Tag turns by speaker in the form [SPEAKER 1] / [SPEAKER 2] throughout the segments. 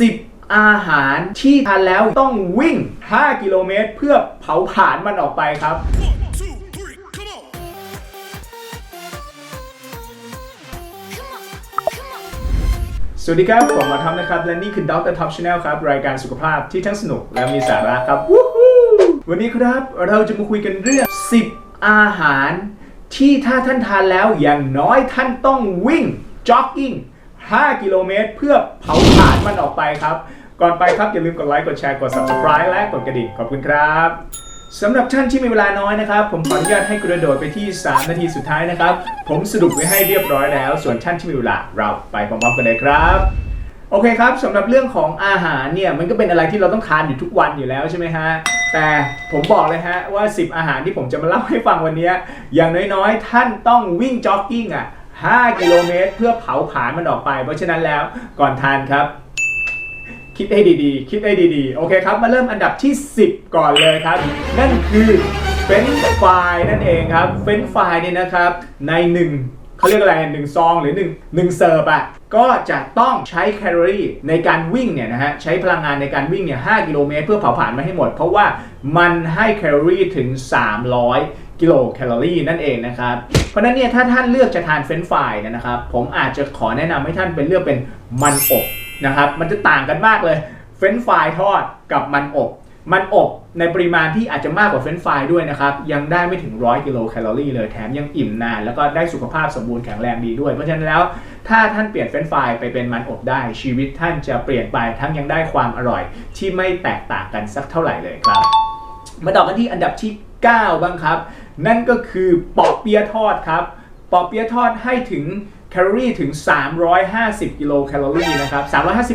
[SPEAKER 1] 10 อาหารที่ทานแล้วต้องวิ่ง 5 กิโลเมตร เพื่อเผาผลาญมันออกไปครับ สวัสดีครับ ผมหมาทอมนะครับ และนี่คือดรท็อปชาแนลครับ รายการสุขภาพที่ทั้งสนุกและมีสาระครับวู้ฮู้วันนี้ครับเราจะมาคุยกันเรื่อง 10 อาหารที่ถ้าท่านทานแล้วอย่างน้อยท่านต้องวิ่งจ็อกกิ้ง 5 กิโลเมตร เพื่อเผาผลาญมันออกไปครับ ก่อนไปครับ อย่าลืมกดไลค์ กดแชร์ กด subscribe และกดกระดิ่ง ขอบคุณครับสำหรับท่านที่มีเวลาน้อยนะครับ ผมขออนุญาตให้กระโดดไปที่ 3 นาทีสุดท้ายนะครับ ผมสรุปไว้ให้เรียบร้อยแล้ว ส่วนท่านที่มีเวลาเราไปพร้อมๆกันเลยครับโอเคครับสำหรับเรื่องของอาหารเนี่ยมันก็เป็นอะไรที่เราต้องทานอยู่ทุกวันอยู่แล้วใช่ไหมฮะแต่ผมบอกเลยฮะว่า 10 อาหารที่ผมจะมาเล่าให้ฟังวันนี้อย่างน้อยๆ ท่านต้องวิ่งจ็อกกิ้งอะ 5 กิโลเมตร เพื่อเผาผลาญมันออกไป เพราะฉะนั้นแล้วก่อนทานครับ คิดให้ดีๆ คิดให้ดีๆ โอเคครับ มาเริ่มอันดับที่ 10 ก่อนเลยครับ นั่นคือเฟนฟรายนั่นเองครับเฟนฟรายเนี่ยนะครับในหนึ่งเขาเรียกอะไรหนึ่งซองหรือหนึ่งหนึ่งเซิร์ฟอะก็จะต้องใช้แคลอรี่ในการวิ่งเนี่ยนะฮะใช้พลังงานในการวิ่งเนี่ย5กิโลเมตรเพื่อเผาผลาญมาให้หมด เพราะว่ามันให้แคลอรี่ถึง 300 กิโลแคลอรี่นั่นเองนะครับ เพราะนั้นเนี่ยถ้าท่านเลือกจะทานเฟรนช์ฟรายเนี่ยนะครับ ผมอาจจะขอแนะนำให้ท่านเป็นเลือกเป็นมันอบนะครับ มันจะต่างกันมากเลยเฟรนช์ฟรายทอดกับมันอบ มันอบในปริมาณที่อาจจะมากกว่าเฟรนช์ฟรายด้วยนะครับ ยังได้ไม่ถึง 100 กิโลแคลอรี่เลยแถมยังอิ่มนาน แล้วก็ได้สุขภาพสมบูรณ์แข็งแรงดีด้วย เพราะฉะนั้นแล้วถ้าท่านเปลี่ยนเฟรนช์ฟรายไปเป็นมันอบได้ชีวิตท่านจะเปลี่ยนไปทั้งยังได้ความอร่อย ที่ไม่แตกต่างกันสักเท่าไหร่เลยครับ มาต่อกันที่อันดับที่ 9 บ้างครับ นั่นก็คือปอเปี๊ยะทอดครับปอเปี๊ยะทอดให้ถึงแคลอรี่ถึง 350 กิโลแคลอรี่นะครับ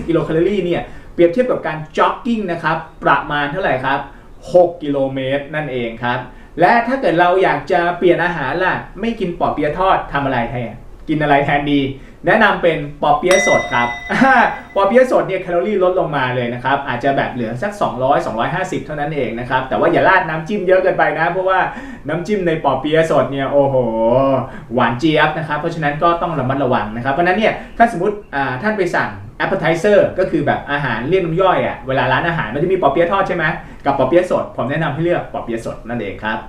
[SPEAKER 1] 350 กิโลแคลอรี่เนี่ยเปรียบเทียบกับการจ็อกกิ้งนะครับประมาณเท่าไหร่ครับ 6 กิโลเมตรนั่นเองครับ และถ้าเกิดเราอยากจะเปลี่ยนอาหารล่ะ ไม่กินปอเปี๊ยะทอดทำอะไรแทนกินอะไรแทนดี แนะนำเป็นปอเปี๊ยะสดครับปอเปี๊ยะสดเนี่ยแคลอรี่ลดลงมาเลยนะครับ อาจจะแบบเหลือสัก 200 250 เท่านั้นเองนะครับ แต่ว่าอย่าราดน้ำจิ้มเยอะเกินไปนะ เพราะว่าน้ำจิ้มในปอเปี๊ยะสดเนี่ยโอ้โห หวานเจี๊ยบนะครับ เพราะฉะนั้นก็ต้องระมัดระวังนะครับ เพราะนั้นเนี่ยถ้าสมมติท่านไปสั่ง appetizer ก็คือแบบอาหารเรียกน้ำย่อยอะเวลาร้านอาหารมันจะมีปอเปี๊ยะทอดใช่ไหมกับปอเปี๊ยะสด ผมแนะนำให้เลือกปอเปี๊ยะสดนั่นเองครับ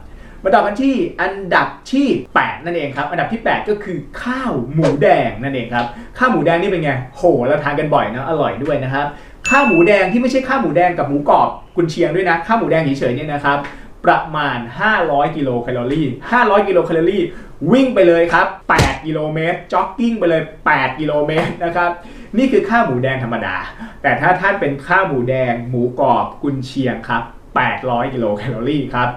[SPEAKER 1] มาต่อกันที่อันดับที่ 8 นั่นเองครับ อันดับที่ 8 ก็คือข้าวหมูแดงนั่นเองครับ ข้าวหมูแดงนี่เป็นไง โห เราทานกันบ่อยนะอร่อยด้วยนะครับ ข้าวหมูแดงที่ไม่ใช่ข้าวหมูแดงกับหมูกรอบกุนเชียงด้วยนะ ข้าวหมูแดงเฉยๆเนี่ยนะครับ ประมาณ 500 กิโลแคลอรี่ 500 กิโลแคลอรี่ วิ่งไปเลยครับ 8 กิโลเมตร จ็อกกิ้งไปเลย 8 กิโลเมตรนะครับนี่คือข้าวหมูแดงธรรมดา แต่ถ้าท่านเป็นข้าวหมูแดง หมูกรอบกุนเชียงครับ 800 กิโลแคลอรี่ครับ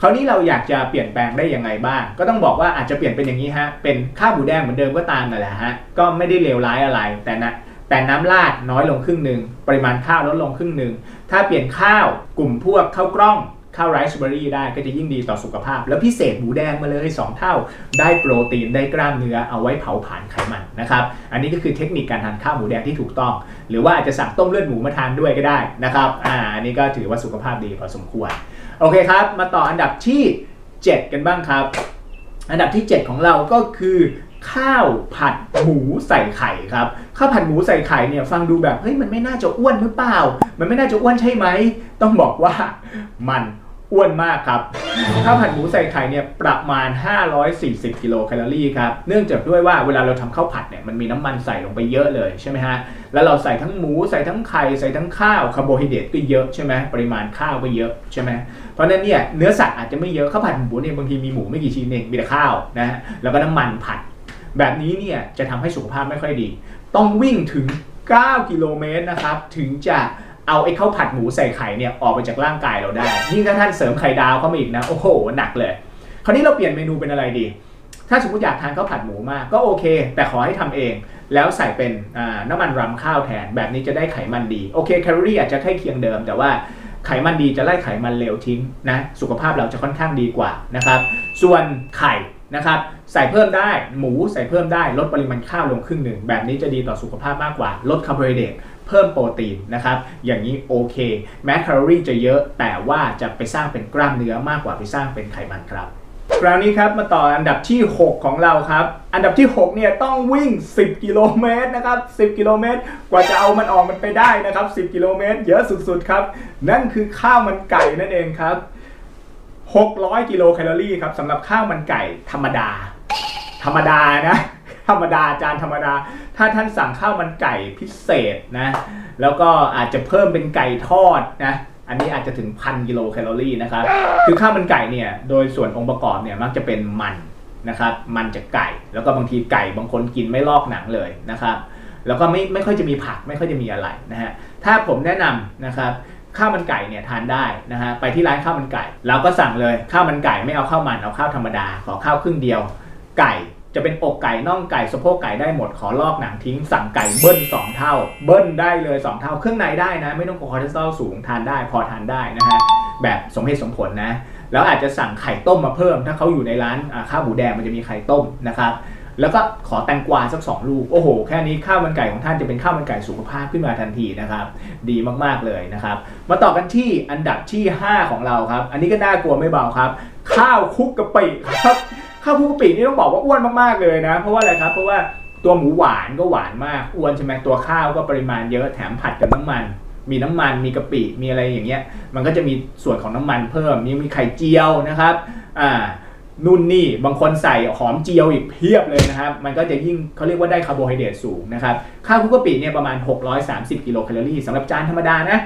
[SPEAKER 1] คราวนี้เราอยากจะเปลี่ยนแปลงได้ยังไงบ้าง ก็ต้องบอกว่าอาจจะเปลี่ยนเป็นอย่างนี้ฮะ เป็นข้าวหมูแดงเหมือนเดิมก็ตามนั่นแหละฮะ ก็ไม่ได้เลวร้ายอะไร แต่นะแต่น้ำราดน้อยลงครึ่งหนึ่ง ปริมาณข้าวลดลงครึ่งหนึ่ง ถ้าเปลี่ยนข้าวกลุ่มพวกข้าวกล้องข้าวไรซ์เบอร์รี่ได้ก็จะยิ่งดีต่อสุขภาพ แล้วพิเศษหมูแดงมาเลย 2 เท่า ได้โปรตีนได้กล้ามเนื้อเอาไว้เผาผลาญไขมันนะครับ อันนี้ก็คือเทคนิคการทานข้าวหมูแดงที่ถูกต้อง หรือว่าอาจจะสั่งต้มเลือดหมูมาทานด้วยก็ได้นะครับ อ่าอันนี้ก็ถือว่าสุขภาพดีพอสมควร โอเคครับ มาต่ออันดับที่ 7 กันบ้างครับ อันดับที่ 7 ของเราก็คือข้าวผัดหมูใส่ไข่ครับ ข้าวผัดหมูใส่ไข่เนี่ยฟังดูแบบเฮ้ยมันไม่น่าจะอ้วนหรือเปล่า มันไม่น่าจะอ้วนใช่ไหม ต้องบอกว่ามัน อ้วนมากครับ ข้าวผัดหมูใส่ไข่เนี่ยประมาณ 540 กิโลแคลอรี่ครับ เนื่องจากด้วยว่าเวลาเราทำข้าวผัดเนี่ยมันมีน้ำมันใส่ลงไปเยอะเลยใช่ไหมฮะ แล้วเราใส่ทั้งหมูใส่ทั้งไข่ใส่ทั้งข้าวคาร์โบไฮเดรตก็เยอะใช่ไหมปริมาณข้าวก็เยอะใช่ไหมเพราะนั้นเนี่ยเนื้อสัตว์อาจจะไม่เยอะข้าวผัดหมูเนี่ยบางทีมีหมูไม่กี่ชิ้นเองมีแต่ข้าวนะฮะแล้วก็น้ำมันผัด แบบนี้เนี่ยจะทำให้สุขภาพไม่ค่อยดี ต้องวิ่งถึง 9 กิโลเมตรนะครับถึงจะ เอาไอ้ข้าวผัดหมูใส่ไข่เนี่ยออกไปจากร่างกายเราได้ยิ่งถ้าท่านเสริมไข่ดาวเข้ามาอีกนะโอ้โหหนักเลย คราวนี้เราเปลี่ยนเมนูเป็นอะไรดี ถ้าสมมติอยากทานข้าวผัดหมูมากก็โอเค แต่ขอให้ทำเองแล้วใส่เป็นน้ำมันรำข้าวแทน แบบนี้จะได้ไขมันดีโอเคแคลอรี่อาจจะใกล้เคียงเดิม แต่ว่าไขมันดีจะไล่ไขมันเลวทิ้งนะสุขภาพเราจะค่อนข้างดีกว่านะครับส่วนไข่นะครับใส่เพิ่มได้หมูใส่เพิ่มได้ลดปริมาณข้าวลงครึ่งหนึ่งแบบนี้จะดีต่อสุขภาพมากกว่า ลดคาร์โบไฮเดรต เพิ่มโปรตีนนะครับ อย่างนี้โอเค แม้แคลอรี่จะเยอะแต่ว่าจะไปสร้างเป็นกล้ามเนื้อมากกว่าไปสร้างเป็นไขมันครับคราวนี้ครับมาต่ออันดับที่ 6 ของเราครับ อันดับที่ 6 เนี่ยต้องวิ่ง 10 กิโลเมตรนะครับ 10 กิโลเมตร กว่าจะเอามันออกมันไปได้นะครับ 10 กิโลเมตร เยอะสุดๆครับ นั่นคือข้าวมันไก่นั่นเองครับ 600 กิโลแคลอรี่ครับสำหรับข้าวมันไก่ธรรมดา ธรรมดานะ ธรรมดาจานธรรมดา ถ้าท่านสั่งข้าวมันไก่พิเศษนะแล้วก็อาจจะเพิ่มเป็นไก่ทอดนะอันนี้อาจจะถึงพันกิโลแคลอรี่นะครับคือข้าวมันไก่เนี่ยโดยส่วนองค์ประกอบเนี่ยมักจะเป็นมันนะครับมันจากไก่ แล้วก็บางทีไก่บางคนกินไม่ลอกหนังเลยนะครับ แล้วก็ไม่ไม่ค่อยจะมีผักไม่ค่อยจะมีอะไรนะฮะถ้าผมแนะนำนะครับข้าวมันไก่เนี่ยทานได้นะฮะไปที่ร้านข้าวมันไก่เราก็สั่งเลยข้าวมันไก่ไม่เอาข้าวมันเอาข้าวธรรมดาขอข้าวครึ่งเดียว ไก่ จะเป็นอกไก่น่องไก่สะโพกไก่ได้หมดขอลอกหนังทิ้งสั่งไก่เบิ้ลสองเท่า เบิ้ลได้เลยสองเท่า เครื่องในได้นะ ไม่ต้องคอเลสเตอรอลสูงทานได้พอทานได้นะฮะแบบสมเหตุสมผลนะ แล้วอาจจะสั่งไข่ต้มมาเพิ่ม ถ้าเขาอยู่ในร้านข้าวหมูแดงมันจะมีไข่ต้มนะครับแล้วก็ขอแตงกวาสักสองลูก โอ้โห แค่นี้ข้าวมันไก่ของท่านจะเป็นข้าวมันไก่สุขภาพขึ้นมาทันทีนะครับ ดีมากๆเลยนะครับ มาต่อกันที่อันดับที่ 5 ของเราครับ อันนี้ก็น่ากลัวไม่เบาครับ ข้าวคุกกะปิครับ ข้าวคลุกะปินี่ต้องบอกว่าอ้วนมากๆเลยนะ เพราะว่าอะไรครับ เพราะว่าตัวหมูหวานก็หวานมากอ้วนใช่ไหมตัวข้าวก็ปริมาณเยอะแถมผัดกับน้ำมัน มีน้ำมันมีกะปิมีอะไรอย่างเงี้ย มันก็จะมีส่วนของน้ำมันเพิ่มมีมีไข่เจียวนะครับอ่านู่นนี่บางคนใส่หอมเจียวอีกเพียบเลยนะครับ มันก็จะยิ่งเขาเรียกว่าได้คาร์โบไฮเดรตสูงนะครับ ข้าวคุกกะปิเนี่ยประมาณ 630 กิโลแคลอรี่สำหรับจานธรรมดานะ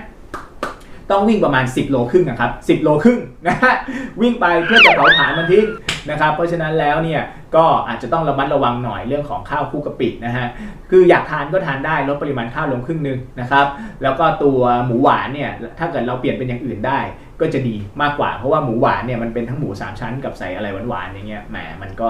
[SPEAKER 1] ต้องวิ่งประมาณ 10 โลครึ่งอะครับ 10 โลครึ่งนะฮะวิ่งไปเพื่อจะเผาผลาญมันทิ้งนะครับ เพราะฉะนั้นแล้วเนี่ยก็อาจจะต้องระมัดระวังหน่อยเรื่องของข้าวคลุกะปินะฮะ คืออยากทานก็ทานได้ลดปริมาณข้าวลงครึ่งนึงนะครับ แล้วก็ตัวหมูหวานเนี่ยถ้าเกิดเราเปลี่ยนเป็นอย่างอื่นได้ ก็จะดีมากกว่าเพราะว่าหมูหวานเนี่ยมันเป็นทั้งหมูสามชั้นกับใส่อะไรหวานๆอย่างเงี้ยแหมมันก็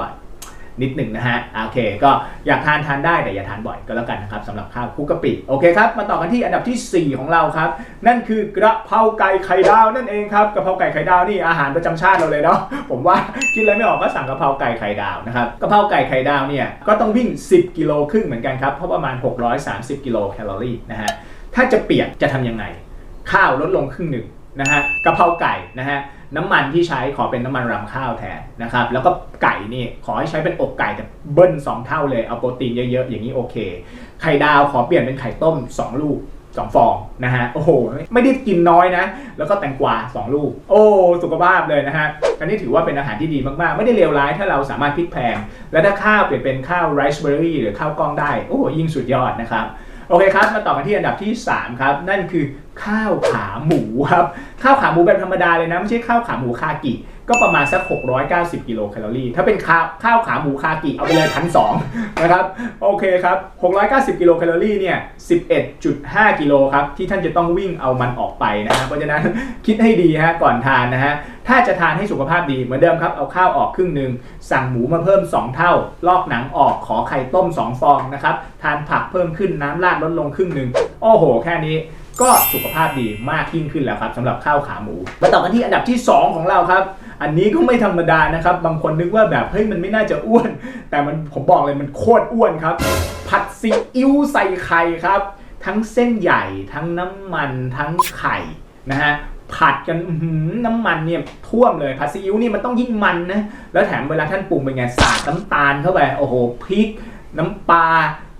[SPEAKER 1] นิดหนึ่งนะฮะโอเค ก็อยากทานทานได้แต่อย่าทานบ่อยก็แล้วกันนะครับสำหรับข้าวคุกกะปิโอเคครับมาต่อกันที่อันดับทีสี่ 4 ของเราครับ นั่นคือกระเพราไก่ไข่ดาวนั่นเองครับกระเพราไก่ไข่ดาวนี่อาหารประจำชาติเราเลยเนาะผมว่าคิดอะไรไม่ออกก็สั่งกระเพราไก่ไข่ดาวนะครับกระเพราไก่ไข่ดาวเนี่ยก็ต้องวิ่ง 10 กิโลครึ่งเหมือนกันครับเพราะประมาณ 630 กิโลแคลอรี่นะฮะถ้าจะเปลี่ยนจะทำยังไง ข้าวลดลงครึ่งหนึ่งนะฮะกะเพราไก่นะฮะ น้ำมันที่ใช้ขอเป็นน้ำมันรำข้าวแทนนะครับ แล้วก็ไก่นี่ขอให้ใช้เป็นอกไก่แต่เบิ้ล2เท่าเลยเอาโปรตีนเยอะๆอย่างนี้โอเค ไข่ดาวขอเปลี่ยนเป็นไข่ต้ม 2 ลูก2ฟองนะฮะ โอ้โห ไม่ได้กินน้อยนะ แล้วก็แตงกวา 2 ลูก โอ้ สุขภาพเลยนะฮะอันนี้ถือว่าเป็นอาหารที่ดีมากๆ ไม่ได้เลวร้ายถ้าเราสามารถพลิกแพง และถ้าข้าวเปลี่ยนเป็นข้าวไรซ์เบอร์รี่หรือข้าวกล้องได้ โอ้โห ยิ่งสุดยอดนะครับ โอเคครับ มาต่อกันที่อันดับที่ 3 ครับ นั่นคือข้าวขาหมูครับ ข้าวขาหมูแบบธรรมดาเลยนะ ไม่ใช่ข้าวขาหมูคากิ ก็ประมาณสัก 690 กิโลแคลอรี่ ถ้าเป็นข้าวข้าวขาหมูคากิเอาไปเลยพันสองนะครับ โอเคครับ 690 กิโลแคลอรี่เนี่ย 11.5 กิโลครับ ที่ท่านจะต้องวิ่งเอามันออกไปนะฮะเพราะฉะนั้นคิดให้ดีฮะก่อนทานนะฮะ ถ้าจะทานให้สุขภาพดีเหมือนเดิมครับ เอาข้าวออกครึ่งหนึ่ง สั่งหมูมาเพิ่ม 2 เท่า ลอกหนังออกขอไข่ต้ม 2 ฟองนะครับ ทานผักเพิ่มขึ้นน้ำราดลดลงครึ่งหนึ่ง โอ้โห แค่นี้ก็สุขภาพดีมากยิ่งขึ้นแล้วครับสำหรับข้าวขาหมู มาต่อกันที่อันดับที่ 2 ของเราครับ อันนี้ก็ไม่ธรรมดานะครับ บางคนนึกว่าแบบเฮ้ยมันไม่น่าจะอ้วน แต่มันผมบอกเลยมันโคตรอ้วนครับ ผัดซีอิ๊วใส่ไข่ครับ ทั้งเส้นใหญ่ทั้งน้ำมันทั้งไข่นะฮะผัดกันน้ำมันเนี่ยท่วมเลยผัดซีอิ๊วนี่มันต้องยิ่งมันนะแล้วแถมเวลาท่านปรุงเป็นไงสาดน้ำตาลเข้าไปโอ้โหพริก น้ำปลา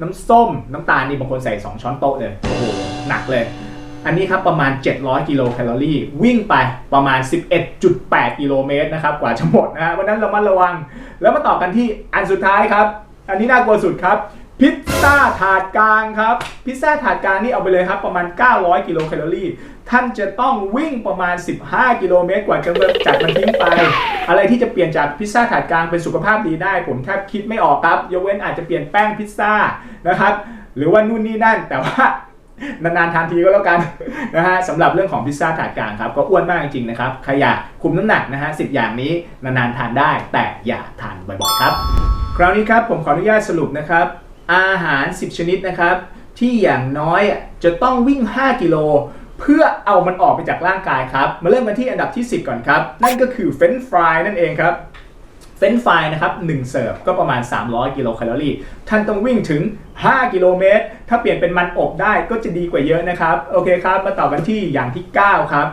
[SPEAKER 1] น้ำส้ม น้ำตาลนี่บางคนใส่ 2 ช้อนโต๊ะเลยโอ้โหหนักเลย อันนี้ครับประมาณ 700 กิโลแคลอรี่ วิ่งไปประมาณ 11.8 กิโลเมตรนะครับกว่าจะหมดนะฮะวันนั้นเระมัดระวัง แล้วมาต่อกันที่อันสุดท้ายครับ อันนี้น่ากลัวสุดครับ พิซซ่าถาดกลางครับ พิซซ่าถาดกลางนี่เอาไปเลยครับประมาณ 900 กิโลแคลอรี่ ท่านจะต้องวิ่งประมาณ 15 กิโลเมตรกว่าจะจัดมันทิ้งไป อะไรที่จะเปลี่ยนจากพิซซ่าถาดกลางเป็นสุขภาพดีได้ ผมแทบคิดไม่ออกครับ ยกเว้นอาจจะเปลี่ยนแป้งพิซซ่านะครับ หรือว่านู่นนี่นั่น แต่ว่า นานๆทานทีก็แล้วกันนะฮะสำหรับเรื่องของพิซซ่าถาดกลางครับก็อ้วนมากจริงๆนะครับใครอยากคุมน้ำหนักนะฮะสิอย่างนี้นานๆทานได้ แต่อย่าทานบ่อยๆครับ คราวนี้ครับผมขออนุญาตสรุปนะครับ อาหาร 10 ชนิดนะครับ ที่อย่างน้อยจะต้องวิ่ง 5 กิโลเพื่อเอามันออกไปจากร่างกายครับ มาเริ่มกันที่อันดับที่ 10 ก่อนครับ นั่นก็คือเฟรนช์ฟรายนั่นเองครับ เฟนฟรายนะครับ1เสิร์ฟก็ประมาณ 300 กิโลแคลอรี่ ท่านต้องวิ่งถึง 5 กิโลเมตร ถ้าเปลี่ยนเป็นมันอบได้ก็จะดีกว่าเยอะนะครับ โอเคครับ มาต่อกันที่อย่างที่ 9 ครับ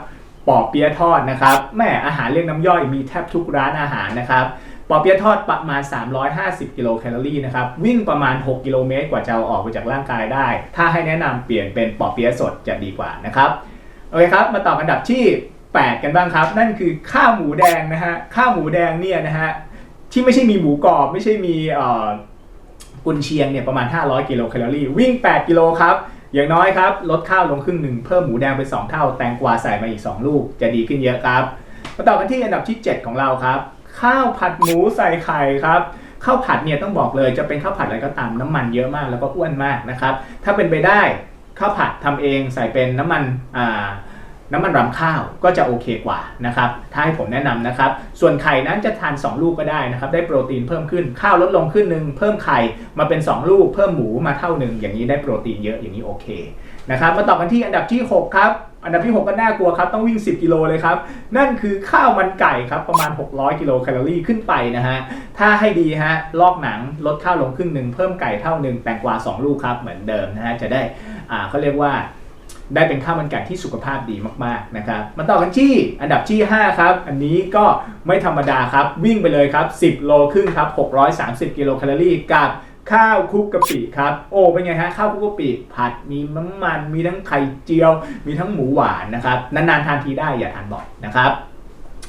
[SPEAKER 1] ปอเปี๊ยะทอดนะครับ แม่อาหารเรียกน้ำย่อยมีแทบทุกร้านอาหารนะครับ ปอเปี๊ยะทอดประมาณ 350 กิโลแคลอรี่นะครับ วิ่งประมาณ 6 กิโลเมตรกว่าจะเอาออกไปจากร่างกายได้ ถ้าให้แนะนำเปลี่ยนเป็นปอเปี๊ยะสดจะดีกว่านะครับ โอเคครับ มาต่ออันดับที่ 8 กันบ้างครับ นั่นคือข้าวหมูแดงนะฮะ ข้าวหมูแดงเนี่ยนะฮะ ที่ไม่ใช่มีหมูกรอบ ไม่ใช่มีกุนเชียงเนี่ยประมาณ 500 กิโลแคลอรี่ วิ่ง 8 กิโลครับ อย่างน้อยครับ ลดข้าวลงครึ่งหนึ่งเพิ่มหมูแดงไป2เท่า แตงกวาใส่มาอีก 2 ลูก จะดีขึ้นเยอะครับ มาต่อกันที่อันดับที่ 7 ของเราครับ ข้าวผัดหมูใส่ไข่ครับข้าวผัดเนี่ยต้องบอกเลยจะเป็นข้าวผัดอะไรก็ตามน้ำมันเยอะมากแล้วก็อ้วนมากนะครับถ้าเป็นไปได้ข้าวผัดทำเองใส่เป็นน้ำมันอ่า น้ำมันรำข้าวก็จะโอเคกว่านะครับถ้าให้ผมแนะนำนะครับ ส่วนไข่นั้นจะทาน 2 ลูกก็ได้นะครับได้โปรตีนเพิ่มขึ้นข้าวลดลงขึ้นหนึ่งเพิ่มไข่มาเป็น 2 ลูก เพิ่มหมูมาเท่าหนึ่งอย่างนี้ได้โปรตีนเยอะอย่างนี้โอเคนะครับมาต่อกันที่อันดับที่ 6 ครับ อันดับที่ 6 ก็น่ากลัวครับ ต้องวิ่ง 10 กิโลเลยครับ นั่นคือข้าวมันไก่ครับ ประมาณ 600 กิโลแคลอรี่ขึ้นไปนะฮะ ถ้าให้ดีฮะ ลอกหนังลดข้าวลงครึ่งหนึ่ง เพิ่มไก่เท่าหนึ่งแตงกวา 2 ลูกครับ เหมือนเดิมนะฮะ จะได้ อ่าเขาเรียกว่า ได้เป็นข้าวมันไก่ที่สุขภาพดีมากๆนะครับมาต่อกันที่อันดับที่ 5 ครับ อันนี้ก็ไม่ธรรมดาครับ วิ่งไปเลยครับ 10 โลครึ่งครับ 630 กิโลแคลอรี่กับข้าวคลุกกะปิครับ โอ้เป็นไงฮะข้าวคลุกกะปิผัดมีน้ำมัน มีทั้งไข่เจียว มีทั้งหมูหวานนะครับนานๆทานทีได้อย่าทานบ่อยนะครับ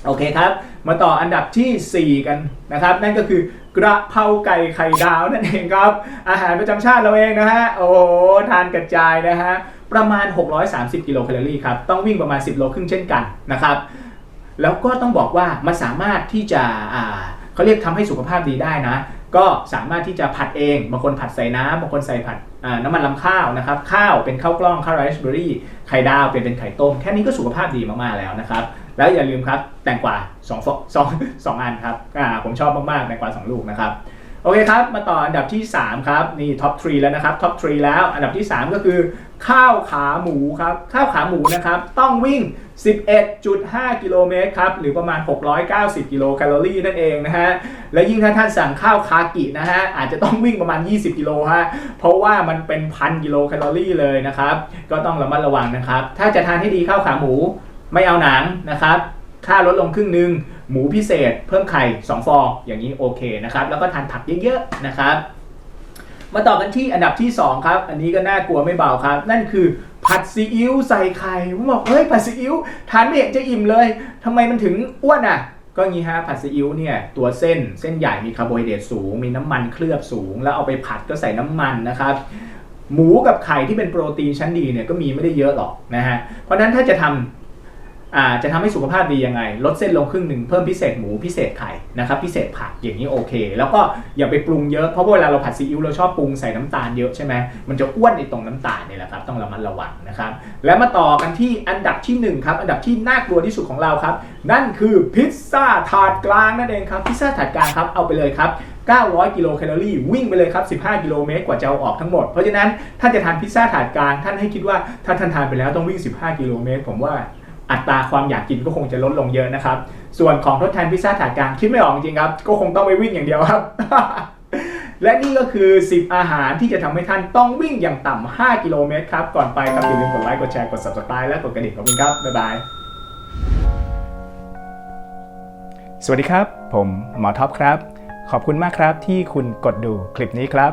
[SPEAKER 1] โอเคครับ มาต่ออันดับทีสี่4 กันนะครับ นั่นก็คือกระเพราไก่ไข่ดาวนั่นเองครับ อาหารประจำชาติเราเองนะฮะ โอ้ทานกระจายนะฮะ ประมาณ 630 กิโลแคลอรี่ครับ ต้องวิ่งประมาณ 10 โลครึ่งเช่นกันนะครับ แล้วก็ต้องบอกว่ามันสามารถที่จะเขาเรียกทำให้สุขภาพดีได้นะ ก็สามารถที่จะผัดเอง บางคนผัดใส่น้ำบางคนใส่ผัดน้ำมันลำข้าวนะครับ ข้าวเป็นข้าวกล้องข้าวไรซ์เบอร์รี่ไข่ดาวเป็นเป็นไข่ต้ม แค่นี้ก็สุขภาพดีมาก ๆ แล้วนะครับ แล้วอย่าลืมครับแตงกวา2ฟองสองสองอันครับผมชอบมากๆแตงกวา2ลูกนะครับ โอเคครับ มาต่ออันดับที่ 3 ครับ นี่ท็อปทรีแล้วนะครับท็อปทรีแล้ว อันดับที่ 3 ก็คือ ข้าวขาหมูครับ ข้าวขาหมูนะครับ ต้องวิ่ง 11.5 กิโลเมตรครับ หรือประมาณ 690 กิโลแคลอรี่นั่นเองนะฮะ และยิ่งถ้าท่านสั่งข้าวคากินะฮะ อาจจะต้องวิ่งประมาณ 20 กิโลฮะ เพราะว่ามันเป็นพันกิโลแคลอรี่เลยนะครับ ก็ต้องระมัดระวังนะครับ ถ้าจะทานให้ดีข้าวขาหมูไม่เอาหนังนะครับ ค่าลดลงครึ่งหนึ่ง หมูพิเศษเพิ่มไข่2ฟองอย่างนี้โอเคนะครับแล้วก็ทานผักเยอะๆนะครับ มาต่อกันที่อันดับที่ 2 ครับ อันนี้ก็น่ากลัวไม่เบาครับ นั่นคือผัดซีอิ๊วใส่ไข่ผมบอกเฮ้ยผัดซีอิ๊วทานไม่เห็นจะอิ่มเลยทำไมมันถึงอ้วนอะก็งี้ฮะผัดซีอิ๊วเนี่ยตัวเส้นเส้นใหญ่มีคาร์โบไฮเดรตสูง มีน้ำมันเคลือบสูง แล้วเอาไปผัดก็ใส่น้ำมันนะครับหมูกับไข่ที่เป็นโปรตีนชั้นดีเนี่ยก็มีไม่ได้เยอะหรอกนะฮะเพราะฉะนั้นถ้าจะทำอ่า จะทำให้สุขภาพดียังไง ลดเส้นลงครึ่งหนึ่งเพิ่มพิเศษหมูพิเศษไข่นะครับพิเศษผักอย่างนี้โอเค แล้วก็อย่าไปปรุงเยอะเพราะว่าเวลาเราผัดซีอิ๊วเราชอบปรุงใส่น้ำตาลเยอะใช่ไหมมันจะอ้วนในตรงน้ำตาลนี่แหละครับต้องระมัดระวังนะครับแล้วมาต่อกันที่อันดับที่หนึ่งครับอันดับที่น่ากลัวที่สุดของเราครับ นั่นคือพิซซ่าถาดกลางนั่นเองครับพิซซ่าถาดกลางครับเอาไปเลยครับ900 กิโลแคลอรี่วิ่งไปเลยครับ 15 กิโลเมตรกว่าจะเอาออกทั้งหมด เพราะฉะนั้นถ้านจะทานพิซซ่าถาดกลางท่านให้คิดว่าถ้าท่านทานไปแล้วต้องวิ่ง 15 กิโลเมตรผมว่า อัตราความอยากกินก็คงจะลดลงเยอะนะครับ ส่วนของทดแทนพิซซ่าถาดกลางคิดไม่ออกจริงครับ ก็คงต้องไปวิ่งอย่างเดียวครับ และนี่ก็คือ 10 อาหารที่จะทำให้ท่านต้องวิ่งอย่างต่ำ5กิโลเมตรครับ ก่อนไปครับอย่าลืมกดไลค์กดแชร์กด subscribe และกดกระดิ่งขอบคุณครับบ๊ายบายสวัสดีครับ ผมหมอท็อปครับ ขอบคุณมากครับที่คุณกดดูคลิปนี้ครับ